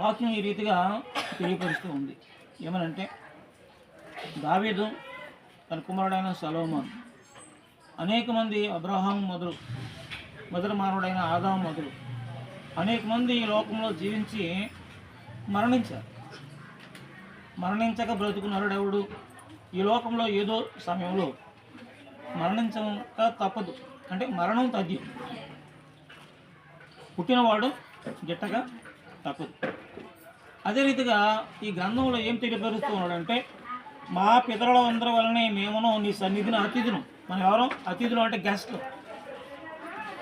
వాక్యం ఈ రీతిగా తెలియపరుస్తూ ఉంది. ఏమనంటే దావీదు తన కుమారుడైన సలోమాన్ అనేక మంది అబ్రహాం మొదలు మొదటి మానవుడైన ఆదాం మొదలు అనేక మంది ఈ లోకంలో జీవించి మరణించారు. మరణించక బ్రతుకు నరుడెవడు ఈ లోకంలో ఏదో సమయంలో మరణించక తప్పదు. అంటే మరణం తథ్యం పుట్టినవాడు గిట్టగా తప్పదు. అదే రీతిగా ఈ గ్రంథంలో ఏం తెలియపరుస్తూ ఉన్నాడంటే మా పితరుల అందరి వలనే మేమును నీ సన్నిధిని అతిథులు. మనం ఎవరం? అతిథులు అంటే గెస్ట్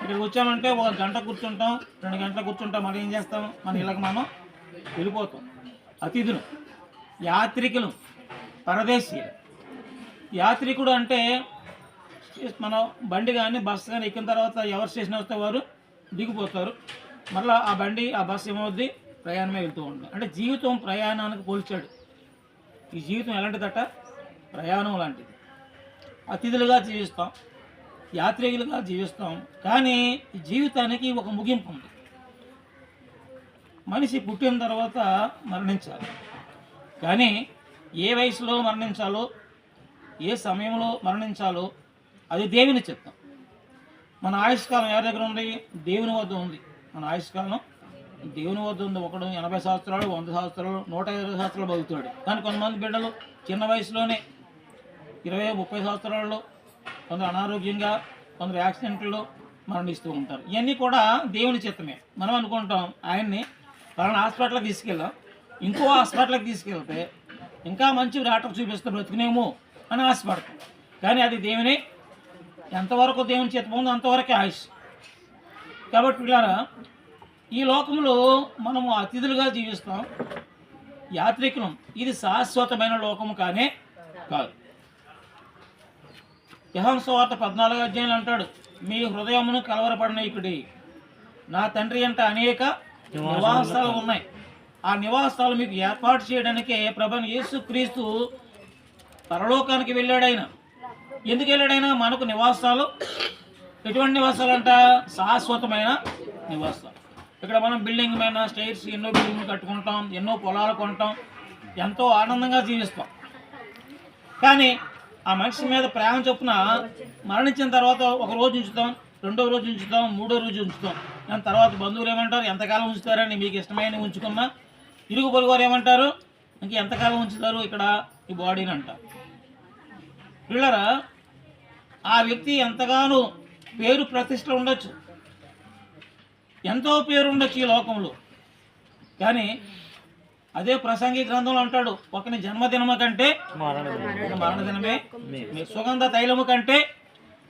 ఇక్కడికి వచ్చామంటే ఒక గంట కూర్చుంటాం రెండు గంటలు కూర్చుంటాం మనం ఏం చేస్తాం? మన ఇళ్ళకి మనం వెళ్ళిపోతాం. అతిథులు యాత్రికులు పరదేశీయులు. యాత్రికుడు అంటే మనం బండి కానీ బస్సు కానీ ఎక్కిన తర్వాత ఎవరు స్టేషన్ వస్తే వారు దిగిపోతారు. మళ్ళీ ఆ బండి ఆ బస్సు ఏమవుద్ది? ప్రయాణమే వెళ్తూ ఉంటుంది అంటే జీవితం ప్రయాణానికి పోల్చాడు. ఈ జీవితం ఎలాంటిదట? ప్రయాణం లాంటిది. అతిథులుగా జీవిస్తాం యాత్రికులుగా జీవిస్తాం కానీ ఈ జీవితానికి ఒక ముగింపు ఉంది. మనిషి పుట్టిన తర్వాత మరణించాలి. కానీ ఏ వయసులో మరణించాలో ఏ సమయంలో మరణించాలో అది దేవుని చెప్తాం మన ఆయుష్కాలం ఎవరి దగ్గర ఉంది? దేవుని వద్ద ఉంది. మన ఆయుష్కాలం దేవుని వద్ద ఉంది ఒకడు ఎనభై సంవత్సరాలు వంద సంవత్సరాలు నూట ఇరవై సంవత్సరాలు బతుకుతాడు కానీ కొంతమంది బిడ్డలు చిన్న వయసులోనే ఇరవై ముప్పై సంవత్సరాల్లో కొందరు అనారోగ్యంగా కొందరు యాక్సిడెంట్లో మరణిస్తూ ఉంటారు. ఇవన్నీ కూడా దేవుని చిత్తమే. మనం అనుకుంటాం ఆయన్ని పలానా హాస్పిటల్కి తీసుకెళ్ళాం ఇంకో హాస్పిటల్కి తీసుకెళ్తే ఇంకా మంచి డాక్టర్ చూపిస్తే బ్రతికినేమో అని ఆశపడతాం. కానీ అది దేవుని ఎంతవరకు దేవుని చిత్తం ఉందో అంతవరకే ఆయుష్. కాబట్టి పిల్లారా ఈ లోకంలో మనము అతిథులుగా జీవిస్తాం యాత్రికులం. ఇది శాశ్వతమైన లోకము కానే కాదు. యహంసవార్త పద్నాలుగు అధ్యాయులు అంటాడు మీ హృదయమును కలవరపడనీకుడి నా తండ్రి అంట అనేక నివాసాలు ఉన్నాయి. ఆ నివాసాలు మీకు ఏర్పాటు చేయడానికే ప్రభని యేసు క్రీస్తు పరలోకానికి వెళ్ళాడైన ఎందుకు వెళ్ళాడైనా మనకు నివాసాలు ఎటువంటి నివాసాలు అంట? శాశ్వతమైన నివాసాలు ఇక్కడ మనం బిల్డింగ్ మీద స్టైర్స్ ఎన్నో బిల్డింగ్లు కట్టుకుంటాం ఎన్నో పొలాలు కొంటాం ఎంతో ఆనందంగా జీవిస్తాం. కానీ ఆ మనిషి మీద ప్రేమ చొప్పున మరణించిన తర్వాత ఒక రోజు ఉంచుతాం రెండో రోజు ఉంచుతాం మూడో రోజు ఉంచుతాం. దాని తర్వాత బంధువులు ఏమంటారు ఎంతకాలం ఉంచుతారని మీకు ఇష్టమైన ఉంచుకున్నా? ఇరుగు పొరుగు ఏమంటారు ఇంక ఎంతకాలం ఉంచుతారు ఇక్కడ ఈ బాడీని అంటారు. పిల్లరా ఆ వ్యక్తి ఎంతగానో పేరు ప్రతిష్టలు ఉండొచ్చు. ఎంతో పేరు ఉండొచ్చు ఈ లోకంలో. కానీ అదే ప్రసంగి గ్రంథంలో అంటాడు ఒకని జన్మదినము కంటే మరణదినమే. మీ సుగంధ తైలము కంటే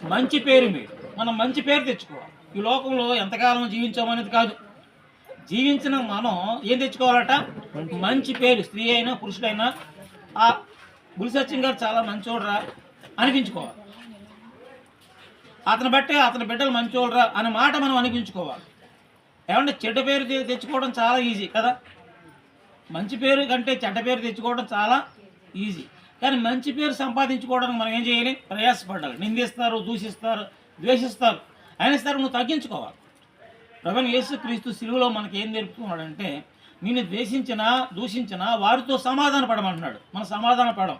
మంచి పేరు మీరు. మనం మంచి పేరు తెచ్చుకోవాలి. ఈ లోకంలో ఎంతకాలం జీవించామనేది కాదు. జీవించిన మనం ఏం తెచ్చుకోవాలట? మంచి పేరు. స్త్రీ అయినా పురుషుడైనా ఆ గురుసత్యం గారు చాలా మంచోడరా అనిపించుకోవాలి. అతని బట్టే అతని బిడ్డలు మంచోళ్ళరా అనే మాట మనం అనిపించుకోవాలి. ఏమంటే చెడ్డ పేరు తెచ్చుకోవడం చాలా ఈజీ కదా? మంచి పేరు కంటే చెడ్డ పేరు తెచ్చుకోవడం చాలా ఈజీ. కానీ మంచి పేరు సంపాదించుకోవడానికి మనం ఏం చేయాలి? ప్రయాసపడాలి. నిందిస్తారు దూషిస్తారు ద్వేషిస్తారు. అయినా సరే నువ్వు తగ్గించుకోవాలి. ప్రభు యేసు క్రీస్తు సిలువలో మనకి ఏం నేర్పుతున్నాడంటే నిన్ను ద్వేషించినా దూషించినా వారితో సమాధాన పడమంటున్నాడు మనం సమాధాన పడం.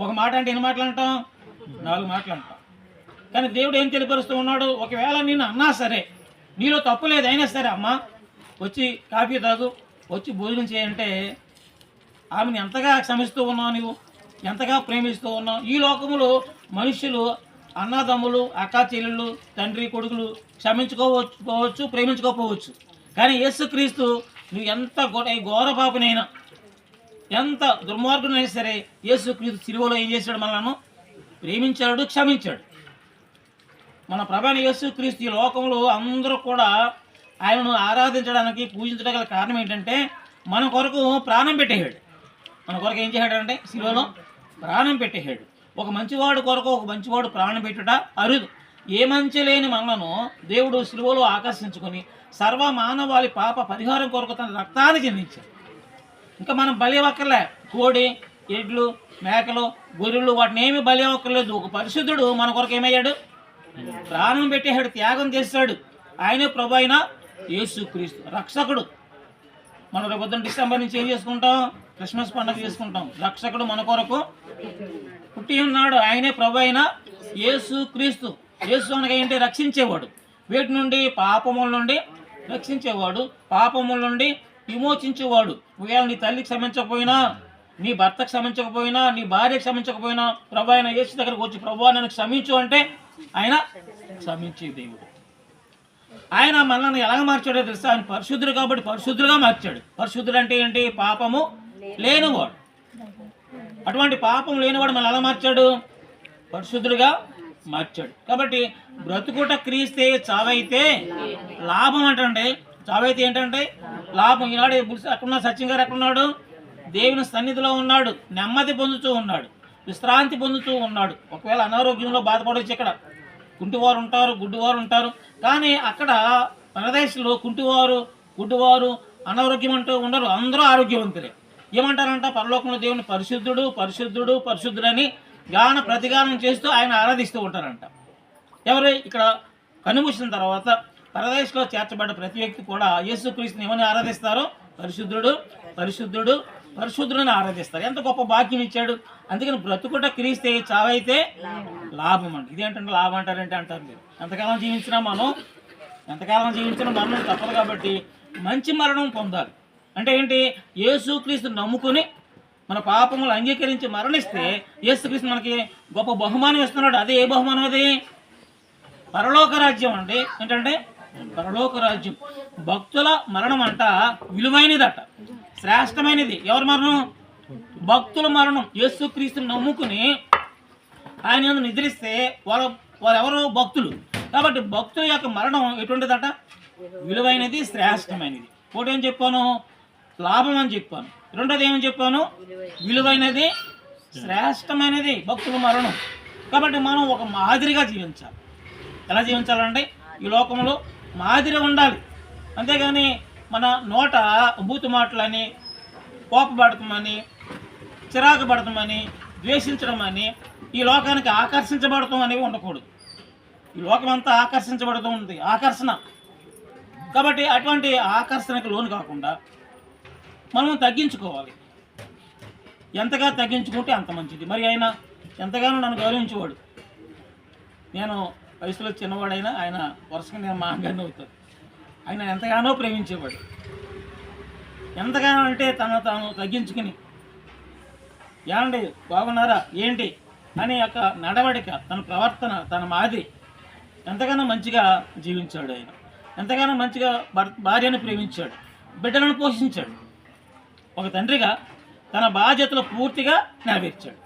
ఒక మాట అంటే ఎన్ని మాటలు అంటాం? నాలుగు మాటలు అంటాం. కానీ దేవుడు ఏం తెలియపరుస్తూ ఉన్నాడు? ఒకవేళ నేను అన్నా సరే నీలో తప్పు లేదు అయినా సరే అమ్మా వచ్చి కాఫీ తాగు వచ్చి భోజనం చేయంటే ఆమెను ఎంతగా క్షమిస్తూ ఉన్నావు నువ్వు ఎంతగా ప్రేమిస్తూ ఉన్నావు? ఈ లోకములో మనుషులు అన్నదమ్ములు అక్కా చెల్లెళ్ళు తండ్రి కొడుకులు క్షమించుకోవచ్చు ప్రేమించుకోకపోవచ్చు. కానీ యేసుక్రీస్తు నువ్వు ఎంత ఘోర పాపనైనా ఎంత దుర్మార్గునైనా సరే యేసుక్రీస్తు సిలువలో ఏం చేశాడు మనలను? ప్రేమించాడు క్షమించాడు. మన ప్రభాని యేసుక్రీస్తు ఈ లోకంలో అందరూ కూడా ఆయనను ఆరాధించడానికి పూజించడం గల కారణం ఏంటంటే మన కొరకు ప్రాణం పెట్టేయాడు మన కొరకు ఏం చేశాడంటే శిలువలో ప్రాణం పెట్టేయాడు ఒక మంచివాడు కొరకు ఒక మంచివాడు ప్రాణం పెట్టుట అరుదు. ఏ మంచి లేని మనలను దేవుడు శిలువలో ఆకర్షించుకొని సర్వ మానవాళి పాప పరిహారం కొరకు తన రక్తాన్ని చెందించాడు ఇంకా మనం బలి అక్కర్లే కోడి ఎడ్లు మేకలు గొర్రెలు వాటిని ఏమి బలి అక్కర్లేదు ఒక పరిశుద్ధుడు మన కొరకు ఏమయ్యాడు? ప్రాణం పెట్టేశాడు త్యాగం చేశాడు. ఆయనే ప్రభు అయిన యేసుక్రీస్తు రక్షకుడు. మనం రేపొద్దున డిసెంబర్ నుంచి ఏం చేసుకుంటాం? క్రిస్మస్ పండుగ చేసుకుంటాం. రక్షకుడు మన కొరకు పుట్టి ఉన్నాడు. ఆయనే ప్రభు అయిన యేసు క్రీస్తు యేసు అనగా ఏంటి? రక్షించేవాడు. వీటి నుండి? పాపముల నుండి రక్షించేవాడు. పాపముల నుండి విమోచించేవాడు. ఒకవేళ నీ తల్లికి క్షమించకపోయినా నీ భర్తకు క్షమించకపోయినా నీ భార్యకు క్షమించకపోయినా ప్రభు ఆయన యేసు దగ్గరకు వచ్చి ప్రభు నన్ను క్షమించు అంటే ఆయన క్షమించే దేవుడు. ఆయన మనల్ని ఎలాగ మార్చాడో తెలుసా? ఆయన పరిశుద్ధుడు కాబట్టి పరిశుద్ధుడుగా మార్చాడు. పరిశుద్ధుడు అంటే ఏంటి? పాపము లేనివాడు. అటువంటి పాపం లేనివాడు మనల్ని ఎలా మార్చాడు? పరిశుద్ధుడుగా మార్చాడు. కాబట్టి బ్రతుకుట క్రీస్తే చావైతే లాభం అంటండి. చావైతే ఏంటంటే? లాభం. ఈనాడు బుల్స్ సచిన్ గారు ఎక్కడున్నాడు దేవుని సన్నిధిలో ఉన్నాడు నెమ్మది పొందుతూ ఉన్నాడు విశ్రాంతి పొందుతూ ఉన్నాడు. ఒకవేళ అనారోగ్యంలో బాధపడవచ్చు ఇక్కడ. కుంటివారు ఉంటారు గుడ్డివారు ఉంటారు. కానీ అక్కడ పరదేశంలో కుంటివారు గుడ్డివారు అనారోగ్యం అంటూ ఉండరు. అందరూ ఆరోగ్యవంతులే. ఏమంటారంట? పరలోకంలో దేవుని పరిశుద్ధుడు పరిశుద్ధుడు పరిశుద్ధుడని గాన ప్రతిగానం చేస్తూ ఆయన ఆరాధిస్తూ ఉంటారంట. ఎవరు? ఇక్కడ కనుమూసిన తర్వాత పరదేశంలో చేర్చబడ్డ ప్రతి వ్యక్తి కూడా యేసుక్రీస్తుని ఏమని ఆరాధిస్తారో? పరిశుద్ధుడు పరిశుద్ధుడు పరిశుద్ధులను ఆరాధిస్తారు. ఎంత గొప్ప భాగ్యం ఇచ్చాడు. అందుకని బ్రతుకుట క్రీస్తే చావైతే లాభం అండి. ఇదేంటంటే లాభం అంటారంటే అంటారు మీరు. ఎంతకాలం జీవించినా మనం ఎంతకాలం జీవించినా మరణం తప్పదు కాబట్టి మంచి మరణం పొందాలి. అంటే ఏంటి? యేసుక్రీస్తు నమ్ముకుని మన పాపములు అంగీకరించి మరణిస్తే యేసుక్రీస్తు మనకి గొప్ప బహుమానం ఇస్తున్నాడు. అదే ఏ బహుమానం అది? పరలోక రాజ్యం అండి. ఏంటంటే? పరలోక రాజ్యం. భక్తుల మరణం అంట విలువైనదట. శ్రేష్టమైనది. ఎవరి మరణం? భక్తుల మరణం. యేసుక్రీస్తుని నమ్ముకుని ఆయన నిద్రిస్తే వారు వారెవరు? భక్తులు. కాబట్టి భక్తుల యొక్క మరణం ఎటువంటిదట? విలువైనది శ్రేష్టమైనది. ఒకటి ఏం చెప్పాను? లాభం అని చెప్పాను. రెండోది ఏమని చెప్పాను? విలువైనది శ్రేష్టమైనది భక్తుల మరణం. కాబట్టి మనం ఒక మాదిరిగా జీవించాలి. ఎలా జీవించాలంటే ఈ లోకంలో మాదిరి ఉండాలి. అంతేగాని మన నోట బూతు మాటలని కోపపడతామని చిరాకు పడతామని ద్వేషించడం అని ఈ లోకానికి ఆకర్షించబడతాం అనేవి ఉండకూడదు. ఈ లోకం అంతా ఆకర్షించబడుతూ ఉంది ఆకర్షణ. కాబట్టి అటువంటి ఆకర్షణకు లోను కాకుండా మనం తగ్గించుకోవాలి. ఎంతగా తగ్గించుకుంటే అంత మంచిది. మరి ఆయన ఎంతగానో నన్ను గౌరవించేవాడు. నేను వయసులో చిన్నవాడైనా ఆయన వరుసగా నేను మాంగానే అవుతాను. ఆయన ఎంతగానో ప్రేమించేవాడు. ఎంతగానో అంటే తను తాను తగ్గించుకుని ఏమండి బాగున్నారా? ఏంటి? అని యొక్క నడవడిక తన ప్రవర్తన తన మాదిరి ఎంతగానో మంచిగా జీవించాడు ఆయన. ఎంతగానో మంచిగా భార్యను ప్రేమించాడు. బిడ్డలను పోషించాడు. ఒక తండ్రిగా తన బాధ్యతలు పూర్తిగా నెరవేర్చాడు.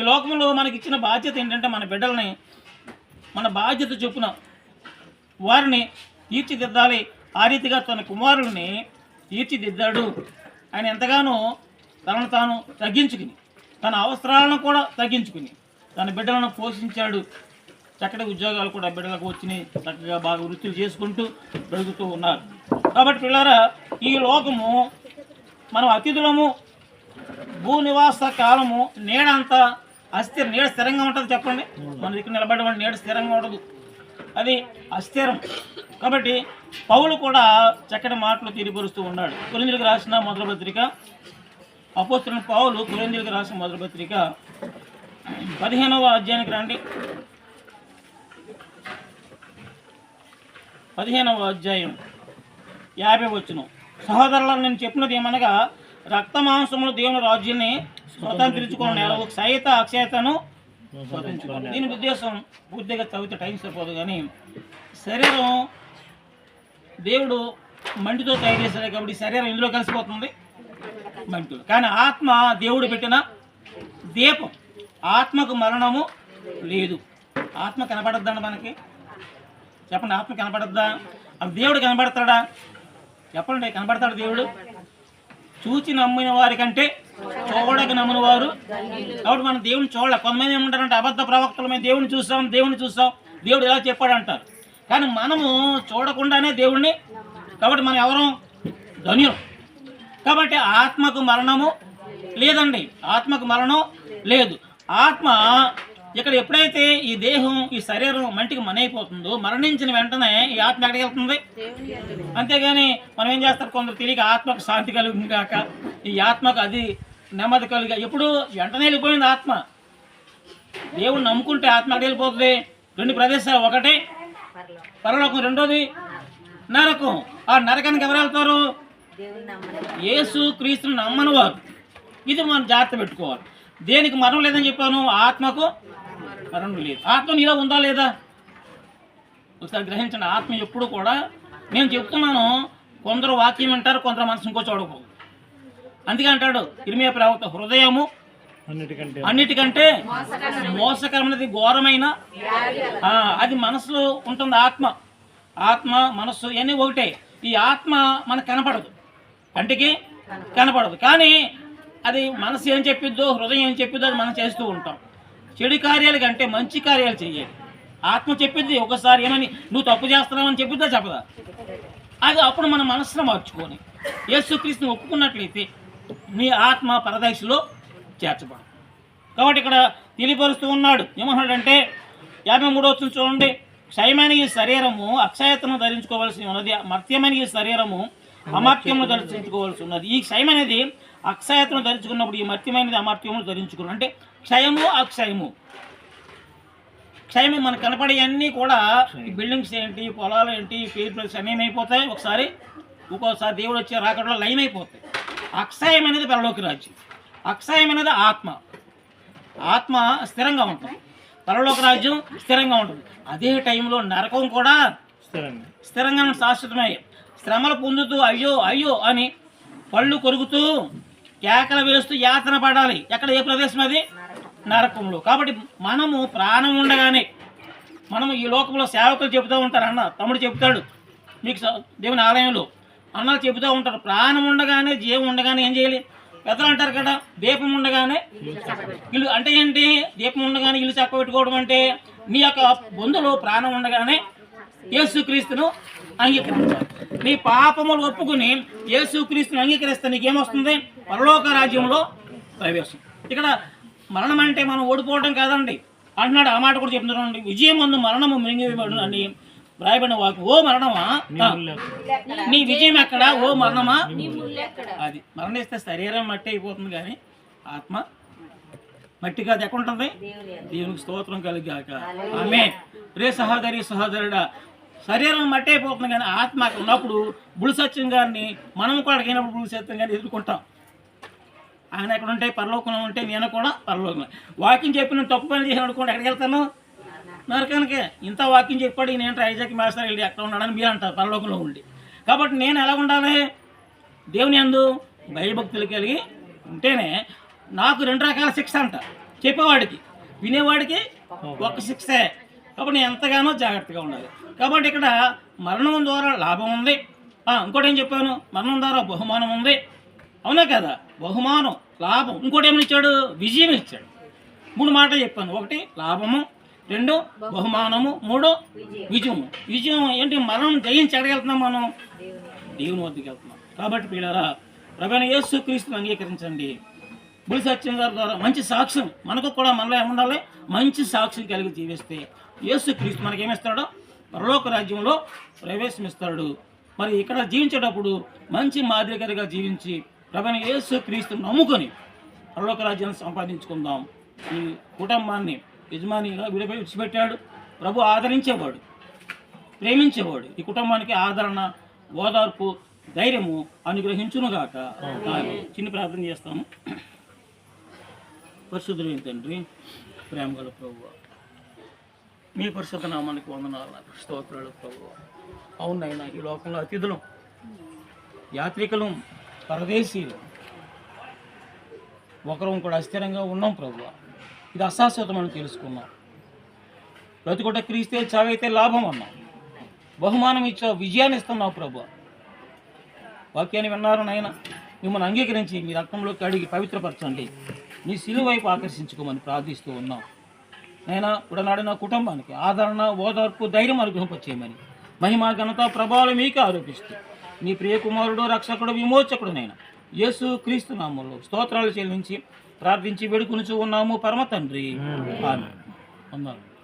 ఈ లోకంలో మనకి ఇచ్చిన బాధ్యత ఏంటంటే మన బిడ్డల్ని మన బాధ్యత చొప్పున వారిని తీర్చిదిద్దాలి ఆ రీతిగా తన కుమారుల్ని తీర్చిదిద్దాడు. ఆయన ఎంతగానో తనను తాను తగ్గించుకుని తన అవసరాలను కూడా తగ్గించుకుని తన బిడ్డలను పోషించాడు. చక్కటి ఉద్యోగాలు కూడా బిడ్డలకు వచ్చినాయి. చక్కగా బాగా వృత్తులు చేసుకుంటూ బ్రతుకుతూ ఉన్నారు. కాబట్టి పిల్లరా ఈ లోకము మనం అతిథులము భూనివాస కాలము నీడంతా అస్థిర నీడ స్థిరంగా ఉంటుంది చెప్పండి. మన ఇక్కడ నిలబడేవాడు నీడ స్థిరంగా ఉండదు. అది అస్థిరం. కాబట్టి పౌలు కూడా చక్కటి మాటలు తీరిపరుస్తూ ఉన్నాడు. కొరిందులకు రాసిన మొదటి పత్రిక అపోస్తున్న పౌలు కొరిందులకు రాసిన మొదటి పత్రిక పదిహేనవ అధ్యాయానికి రండి. పదిహేనవ అధ్యాయం యాభై వచ్చును సహోదరులను నేను చెప్పినది ఏమనగా రక్త మాంసములు దేవుని రాజ్యాన్ని స్వతంత్రించుకున్న నేల ఒక అక్షయతను దీని ఉద్దేశం పూర్తిగా చదివితే టైం సరిపోదు కానీ శరీరం దేవుడు మంటితో తయారు చేశాడు కాబట్టి శరీరం ఇందులో కలిసిపోతుంది. మంటితో కానీ ఆత్మ దేవుడు పెట్టిన దీపం ఆత్మకు మరణము లేదు. ఆత్మ కనపడద్దండి మనకి? చెప్పండి ఆత్మ కనపడద్దా? అది దేవుడు కనపడతాడా? చెప్పండి కనపడతాడు దేవుడు? చూచి నమ్మిన వారికంటే కంటే చూడక వారు. కాబట్టి మనం దేవుని చూడలే. కొంతమంది ఏమంటారంటే అబద్ధ ప్రవక్తలు మేము దేవుని చూస్తాం దేవుని చూస్తాం. దేవుడు ఎలా చెప్పాడు అంటారు. కానీ మనము చూడకుండానే దేవుణ్ణి కాబట్టి మనం ఎవరు? ధన్యులు. కాబట్టి ఆత్మకు మరణము లేదండి. ఆత్మకు మరణం లేదు. ఆత్మ ఇక్కడ ఎప్పుడైతే ఈ దేహం ఈ శరీరం మంటికి మనైపోతుందో మరణించిన వెంటనే ఈ ఆత్మ ఎక్కడికి వెళ్తుంది? అంతేగాని మనం ఏం చేస్తారు? కొందరు తెలియక ఆత్మకు శాంతి కలుగుతుంది కాక ఈ ఆత్మకు అది నెమ్మది కలిగా ఎప్పుడు వెంటనే వెళ్ళిపోయింది ఆత్మ. దేవుడు నమ్ముకుంటే ఆత్మ ఎక్కడికి వెళ్ళిపోతుంది? రెండు ప్రదేశాలు ఒకటి. పరలోకం రెండోది. నరకం. ఆ నరకానికి ఎవరు వెళ్తారు? యేసు క్రీస్తుని నమ్మని వారు ఇది మనం జాగ్రత్త పెట్టుకోవాలి. దేనికి మరణం లేదని చెప్పాను? ఆత్మకు మరణం లేదు. ఆత్మ నీలో ఉందా లేదా? ఒకసారి గ్రహించండి ఆత్మ ఎప్పుడు కూడా నేను చెప్తున్నాను కొందరు వాక్యం వింటారు కొందరు మనసు ఇంకో చూడకూడదు అందుకే అంటాడు ఇరిమియా ప్రవక్త హృదయము అన్నిటికంటే అన్నిటికంటే మోసకరమైనది. ఘోరమైన ఆ, అది మనసులో ఉంటుంది ఆత్మ. ఆత్మ మనస్సు ఇవన్నీ ఒకటే. ఈ ఆత్మ మనకు కనపడదు. కంటికి కనపడదు. కానీ అది మనసు ఏం చెప్పిద్దో హృదయం ఏం చెప్పిద్దో అది మనం చేస్తూ ఉంటాం. చెడు కార్యాలు కంటే మంచి కార్యాలు చేయాలి ఆత్మ చెప్పిద్ది ఒకసారి ఏమని నువ్వు తప్పు చేస్తున్నావు అని చెప్పిద్దా చెప్పదా? అది అప్పుడు మన మనసును మార్చుకొని యేసుక్రీస్తుని ఒప్పుకున్నట్లయితే నీ ఆత్మ పరదశలో చేర్చబడు కాబట్టి ఇక్కడ తెలియపరుస్తూ ఉన్నాడు. ఏమన్నాడంటే యాభై మూడో వచ్చిన చూడండి. క్షయమైన ఈ శరీరము అక్షయతను ధరించుకోవాల్సి ఉన్నది మర్త్యమైన ఈ శరీరము అమర్త్యమును ధరించుకోవాల్సి ఉన్నది. ఈ క్షయం అనేది అక్షయతను ధరించుకున్నప్పుడు ఈ మర్త్యమైనది అమర్త్యమును ధరించుకున్నాం అంటే క్షయము అక్షయము. క్షయమే మనకు కనపడే అన్నీ కూడా ఈ బిల్డింగ్స్ ఏంటి పొలాలు ఏంటి పేరు ప్లేస్ అన్నీ ఏమైపోతాయి ఒకసారి ఒక్కోసారి దేవుడు వచ్చే రాకడలో లైన్ అయిపోతాయి. అక్షయం అనేది పరలోకి రాజ్యం. అక్షయం అనేది ఆత్మ. ఆత్మ స్థిరంగా ఉంటుంది. పరలోక రాజ్యం స్థిరంగా ఉంటుంది. అదే టైంలో నరకం కూడా స్థిరంగా. స్థిరంగా ఉన్న శాశ్వతమే. శ్రమలు పొందుతూ అయ్యో అయ్యో అని పళ్ళు కొరుకుతూ కేకలు వేస్తూ యాతన పడాలి. ఎక్కడ ఏ ప్రదేశం అది? నరకంలో. కాబట్టి మనము ప్రాణం ఉండగానే మనము ఈ లోకంలో సేవకులు చెబుతూ ఉంటారు అన్న తమ్ముడు చెప్తాడు మీకు దేవుని ఆలయంలో. అన్నలు చెబుతూ ఉంటారు ప్రాణం ఉండగానే జీవం ఉండగానే ఏం చేయాలి? పెద్దలు అంటారు కదా దీపం ఉండగానే ఇల్లు అంటే ఏంటి? దీపం ఉండగానే ఇల్లు చక్క పెట్టుకోవడం అంటే నీ యొక్క బొందులో ప్రాణం ఉండగానే యేసుక్రీస్తును అంగీకరించాలి. నీ పాపములు ఒప్పుకుని యేసుక్రీస్తును అంగీకరిస్తే నీకేమొస్తుంది? పరలోక రాజ్యంలో ప్రవేశం. ఇక్కడ మరణం అంటే మనం ఓడిపోవడం కాదండి. అంటున్నాడు ఆ మాట కూడా చెప్తున్నాడు విజయం ముందు మరణము మింగివేయబడు అని రాయబడిన వాకు ఓ మరణమా? నీ విజయం ఎక్కడ? ఓ మరణమా? అది. మరణిస్తే శరీరం మట్టి అయిపోతుంది కానీ ఆత్మ మట్టి కాదు. ఎక్కడ ఉంటుంది? దేవునికి స్తోత్రం కలిగాక. ఆమె రే సహోదరి సహోదరుడా శరీరం మట్టే అయిపోతుంది కానీ ఆత్మ అక్కడ ఉన్నప్పుడు బుడిసత్యం గారిని మనం కూడా అడిగినప్పుడు బుడిసత్యం గారిని ఎదుర్కొంటాం. ఆయన ఎక్కడ ఉంటే పరలోకంలో ఉంటే నేను కూడా పరలోకంలో వాకింగ్ చెప్పిన తప్పు పని చేసాను అనుకోండి ఎక్కడికి వెళ్తాను? నరకానికే. ఇంత వాకింగ్ చెప్పాడు నేను ఐజాక్ మాస్టర్ వెళ్ళి ఎక్కడ ఉన్నాడని మీరు అంటారు పరలోకంలో ఉండి. కాబట్టి నేను ఎలా ఉండాలి? దేవుని అందు భయభక్తులు కలిగి ఉంటేనే నాకు రెండు రకాల శిక్ష అంట. చెప్పేవాడికి వినేవాడికి ఒక శిక్షే. కాబట్టి నేను ఎంతగానో జాగ్రత్తగా ఉండాలి. కాబట్టి ఇక్కడ మరణం ద్వారా లాభం ఉంది. ఇంకోటి ఏం చెప్పాను? మరణం ద్వారా బహుమానం ఉంది. అవునా కదా? బహుమానం లాభం. ఇంకోటి ఏమని ఇచ్చాడు? విజయం ఇచ్చాడు. మూడు మాటలు చెప్పాను. ఒకటి లాభము. రెండు బహుమానము. మూడు విజయము. విజయం ఏంటి? మరణం జయించి ఎక్కడికి మనం? దేవుని వద్దకు వెళ్తున్నాం. కాబట్టి పిల్లరా ప్రభైన యేసు క్రీస్తుని అంగీకరించండి. బుడి సత్యం గారి ద్వారా మంచి సాక్ష్యం మనకు కూడా మనలో ఏముండాలి? మంచి సాక్ష్యం కలిగి జీవిస్తే యేసు క్రీస్తు మనకేమిస్తాడో పరలోక రాజ్యంలో ప్రవేశమిస్తాడు. మరి ఇక్కడ జీవించేటప్పుడు మంచి మాదిరికరిగా జీవించి ప్రభైన యేసు క్రీస్తుని నమ్ముకొని పరలోక రాజ్యాన్ని సంపాదించుకుందాం. ఈ కుటుంబాన్ని యజమానిగా విడిపోయి విడిచిపెట్టాడు. ప్రభు ఆదరించేవాడు ప్రేమించేవాడు. ఈ కుటుంబానికి ఆదరణ ఓదార్పు ధైర్యము అనుగ్రహించునుగాక. చిన్న ప్రార్థన చేస్తాము. పరిశుద్ధులైన తండ్రి ప్రేమ గల ప్రభు మీ పరిశుద్ధ నామానికి వందనాలు స్తోత్రాలు ప్రభు అవునైనా ఈ లోకంలో అతిథులు యాత్రికులు పరదేశీయులు ఒకరం కూడా అస్థిరంగా ఉన్నాం ప్రభు ఇది అశాశ్వతమని తెలుసుకున్నాం. బ్రతుకుట క్రీస్తే చావైతే లాభం అన్నాం. బహుమానం ఇచ్చావు విజయాన్ని ఇస్తున్నావు ప్రభు వాక్యాన్ని విన్నారు నాయన మిమ్మల్ని అంగీకరించి మీ రక్తంలో అడిగి పవిత్రపరచండి. మీ సిలువైపు ఆకర్షించుకోమని ప్రార్థిస్తూ ఉన్నాం. నైనా? ఉడనాడు నా కుటుంబానికి ఆదరణ ఓదార్పు ధైర్యం అనుగ్రహింపచేయమని. మహిమ ఘనత ప్రభావాలు మీకే ఆరోపిస్తూ. మీ ప్రియ కుమారుడు రక్షకుడు విమోచకుడు నైనా? యేసు క్రీస్తు నామంలో స్తోత్రాలు చెల్లించి ప్రార్థించి వేడుకొనుచూ ఉన్నాము పరమ తండ్రి. వందనాలు.